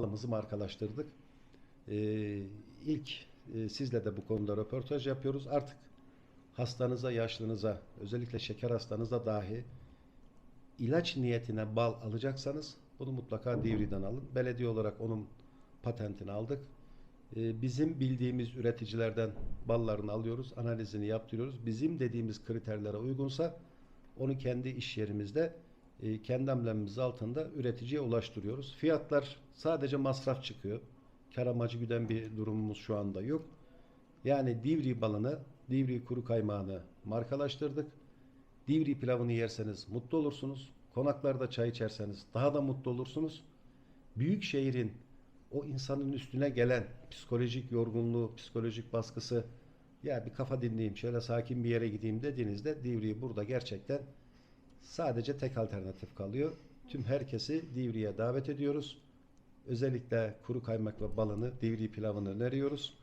balımızı markalaştırdık. Ee, ilk e, sizle de bu konuda röportaj yapıyoruz. Artık hastanıza, yaşlınıza, özellikle şeker hastanıza dahi ilaç niyetine bal alacaksanız bunu mutlaka Divri'den alın. Belediye olarak onun patentini aldık. Ee, Bizim bildiğimiz üreticilerden ballarını alıyoruz, analizini yaptırıyoruz. Bizim dediğimiz kriterlere uygunsa onu kendi iş yerimizde e, kendi amblemimiz altında üreticiye ulaştırıyoruz. Fiyatlar sadece masraf çıkıyor. Kar amacı güden bir durumumuz şu anda yok. Yani Divri balını, Divri kuru kaymağını markalaştırdık. Divri pilavını yerseniz mutlu olursunuz. Konaklarda çay içerseniz daha da mutlu olursunuz. Büyük şehrin o insanın üstüne gelen psikolojik yorgunluğu, psikolojik baskısı ya bir kafa dinleyeyim, şöyle sakin bir yere gideyim dediğinizde Divri'yi burada gerçekten sadece tek alternatif kalıyor. Tüm herkesi Divri'ye davet ediyoruz. Özellikle kuru kaymak ve balını, Divri pilavını öneriyoruz.